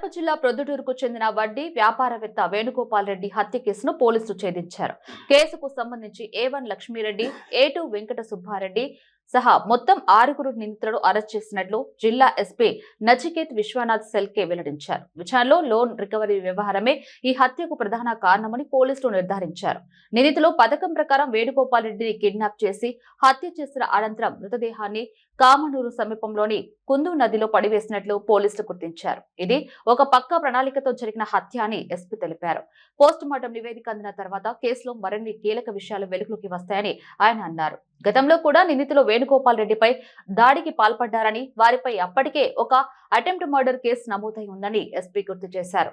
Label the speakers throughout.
Speaker 1: కడప జిల్లా ప్రొద్దుటూరుకు చెందిన వడ్డీ వ్యాపారవేత్త వేణుగోపాల్ రెడ్డి హత్య కేసును పోలీసులు ఛేదించారు. కేసుకు సంబంధించి A one Lakshmireddy A two Venkata Subbareddy సహా మొత్తం ఆరుగురు నిందితులను అరెస్ట్ చేసినట్లు జిల్లా ఎస్పీ నచికేత్ విశ్వనాథ్ సెల్కే వెల్లడించారు. విచారణలో లోన్ రికవరీ వ్యవహారమే ఈ హత్యకు ప్రధాన కారణమని పోలీసులు నిర్ధారించారు. నిందితులు పథకం ప్రకారం వేణుగోపాల్ రెడ్డిని కిడ్నాప్ చేసి హత్య చేసిన అనంతరం మృతదేహాన్ని కామనూరు సమీపంలోని కుందు నదిలో పడివేసినట్లు పోలీసులు గుర్తించారు. ఇది ఒక పక్క ప్రణాళికతో జరిగిన హత్య అని ఎస్పీ తెలిపారు. పోస్ట్ మార్టం నివేదిక అందిన తర్వాత కేసులో మరిన్ని కీలక విషయాలు వెలుగులోకి వస్తాయని ఆయన అన్నారు. గతంలో కూడా నిందితులు వేణుగోపాల్ రెడ్డిపై దాడికి పాల్పడ్డారని వారిపై అప్పటికే ఒక అటెంప్ట్ మర్డర్ కేసు నమోదై ఉందని ఎస్పీ గుర్తు చేశారు.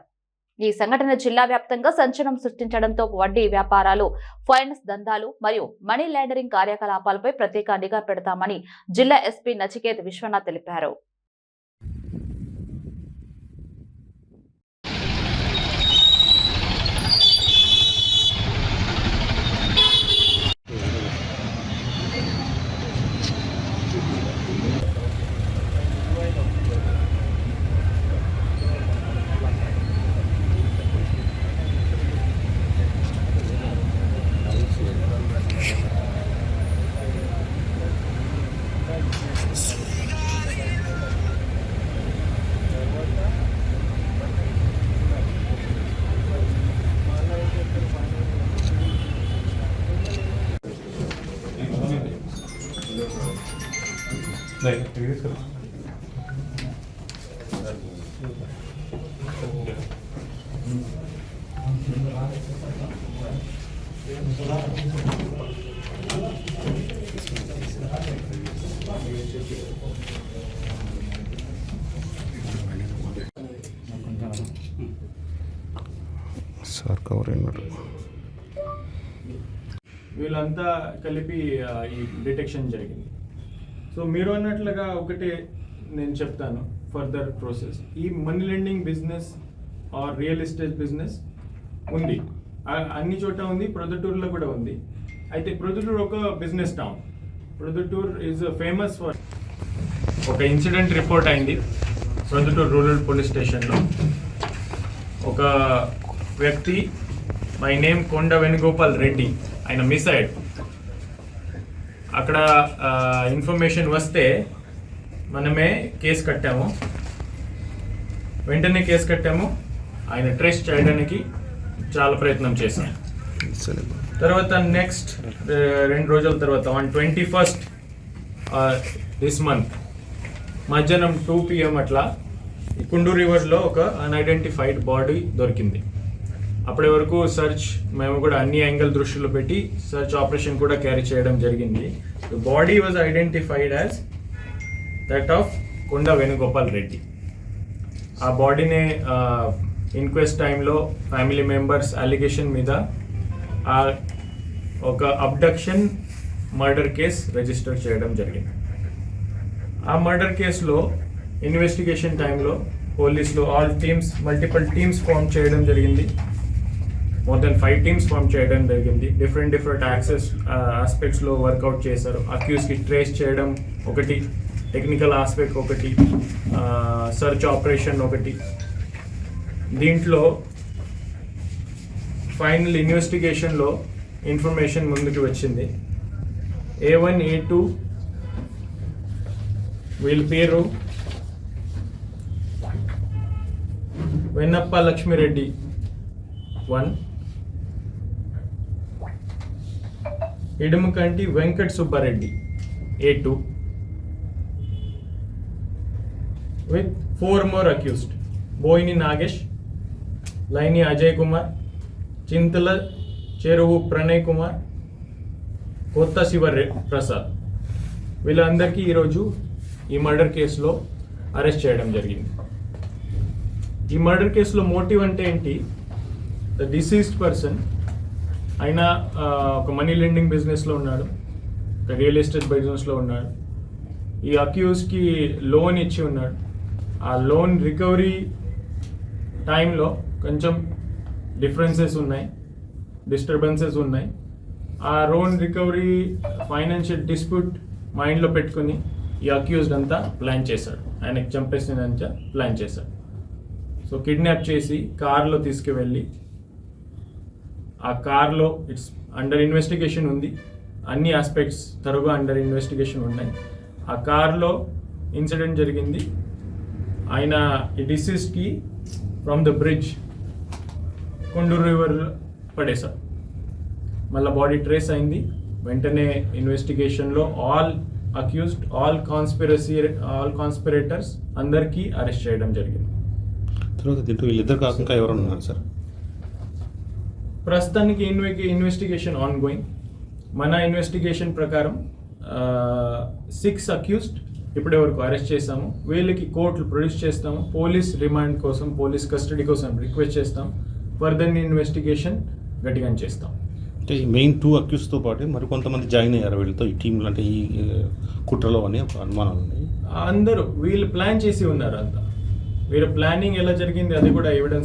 Speaker 1: ఈ సంఘటన జిల్లా వ్యాప్తంగా సంచలనం సృష్టించడంతో వడ్డీ వ్యాపారాలు ఫైనాన్స్ దందాలు మరియు మనీ లాండరింగ్ కార్యకలాపాలపై ప్రత్యేక నిఘా పెడతామని జిల్లా ఎస్పీ నచికేత్ విశ్వనాథ్ తెలిపారు.
Speaker 2: సార్ కవర్ అయినారు
Speaker 3: వీళ్ళంతా కలిపి ఈ డిటెక్షన్ జరిగింది. సో మీరు అన్నట్లుగా ఒకటే నేను చెప్తాను ఫర్దర్ ప్రాసెస్ ఈ money lending business or real estate business ఉంది. అన్ని చోట ఉంది ప్రొద్దుటూరులో కూడా ఉంది. అయితే ప్రొద్దుటూరు ఒక business town Proddatur is famous for ఒక ఇన్సిడెంట్ రిపోర్ట్ అయింది. ప్రొద్దుటూరు రూరల్ పోలీస్ స్టేషన్లో. ఒక వ్యక్తి మై నేమ్ కొండ వేణుగోపాల్ రెడ్డి ఆయన మిస్ అయ్యాడు. అక్కడ ఇన్ఫర్మేషన్ వస్తే మనమే కేసు కట్టాము. వెంటనే కేసు కట్టాము. ఆయన ట్రేస్ చేయడానికి చాలా ప్రయత్నం చేశాం. తర్వాత నెక్స్ట్ రెండు రోజుల తర్వాత on twenty first this month మధ్యాహ్నం టూ పిఎం అట్లా ఈ కుండూ రివర్లో ఒక అన్ఐడెంటిఫైడ్ బాడీ దొరికింది. అప్పటి వరకు సర్చ్ మేము కూడా అన్ని యాంగిల్ దృష్టిలో పెట్టి సర్చ్ ఆపరేషన్ కూడా క్యారీ చేయడం జరిగింది. Body was identified as that of Konda Venugopal Reddy ఆ బాడీని ఇన్క్వెస్ట్ టైంలో ఫ్యామిలీ మెంబర్స్ అలిగేషన్ మీద ఆ ఒక అబ్డక్షన్ మర్డర్ కేస్ రిజిస్టర్ చేయడం జరిగింది. ఆ మర్డర్ కేసులో ఇన్వెస్టిగేషన్ టైంలో పోలీసులు all teams multiple teams form చేయడం జరిగింది. More than five teams form చేయడం జరిగింది. డిఫరెంట్ డిఫరెంట్ యాక్సెస్ ఆస్పెక్ట్స్లో వర్కౌట్ చేశారు. అక్యూస్కి ట్రేస్ చేయడం ఒకటి టెక్నికల్ ఆస్పెక్ట్ ఒకటి uh, సర్చ్ ఆపరేషన్ ఒకటి. దీంట్లో ఫైనల్ ఇన్వెస్టిగేషన్లో ఇన్ఫర్మేషన్ ముందుకు వచ్చింది. ఏ వన్ ఏ టూ వీళ్ళ పేరు Vennappa Lakshmireddy. One Idumukanti Venkat Subbareddy. A two? With four more accused Boyini Nagesh Laini Ajay Kumar Chintala Cheruvu Pranay Kumar కొత్త శివ ప్రసాద్. వీళ్ళందరికీ ఈరోజు ఈ మర్డర్ కేసులో అరెస్ట్ చేయడం జరిగింది. ఈ మర్డర్ కేసులో మోటివ్ అంటే ఏంటి? ద డిసీజ్డ్ పర్సన్ ఆయన ఒక మనీ లెండింగ్ బిజినెస్లో ఉన్నాడు. ఒక రియల్ ఎస్టేట్ బిజినెస్లో ఉన్నాడు. ఈ అక్యూస్కి లోన్ ఇచ్చి ఉన్నాడు. ఆ లోన్ రికవరీ టైంలో కొంచెం డిఫరెన్సెస్ ఉన్నాయి డిస్టర్బెన్సెస్ ఉన్నాయి. ఆ లోన్ రికవరీ ఫైనాన్షియల్ డిస్ప్యూట్ మైండ్లో పెట్టుకుని ఈ అక్యూజ్డ్ అంతా ప్లాన్ చేశాడు. ఆయనకి చంపేసినంత ప్లాన్ చేశాడు. సో కిడ్నాప్ చేసి కార్లో తీసుకువెళ్ళి ఆ కార్లో ఇట్స్ అండర్ ఇన్వెస్టిగేషన్ ఉంది. అన్ని ఆస్పెక్ట్స్ తరుగా అండర్ ఇన్వెస్టిగేషన్ ఉన్నాయి. ఆ కార్లో ఇన్సిడెంట్ జరిగింది. ఆయన ఈ డిసీజ్కి from the bridge Konduru river పడేశారు. మళ్ళీ బాడీ ట్రేస్ అయింది. వెంటనే ఇన్వెస్టిగేషన్లో all accused all conspiracy all conspirators అందరికీ అరెస్ట్ చేయడం జరిగింది.
Speaker 4: తర్వాత దీంట్లో వీళ్ళిద్దరు కాకుండా ఎవరు ఉన్నారు సార్?
Speaker 3: ప్రస్తుతానికి ఇన్వె ఇన్వెస్టిగేషన్ ఆన్ గోయింగ్ మన ఇన్వెస్టిగేషన్ ప్రకారం సిక్స్ అక్యూస్డ్ ఇప్పటి వరకు అరెస్ట్ చేస్తాము వీళ్ళకి కోర్టులు ప్రొడ్యూస్ చేస్తాము. పోలీస్ రిమాండ్ కోసం పోలీస్ కస్టడీ కోసం రిక్వెస్ట్ చేస్తాం. ఫర్దర్ ఇన్వెస్టిగేషన్ గట్టిగా చేస్తాం.
Speaker 4: అంటే ఈ మెయిన్ టూ అక్యూస్తో పాటు మరి కొంతమంది జాయిన్ అయ్యారు వీళ్ళతో. ఈ టీంలో అంటే ఈ కుట్రలో అని ఒక అనుమానాలు ఉన్నాయి.
Speaker 3: అందరూ వీళ్ళు ప్లాన్ చేసి ఉన్నారు అంతా. వీళ్ళ ప్లానింగ్ ఎలా జరిగింది అది కూడా ఎవిడెన్స్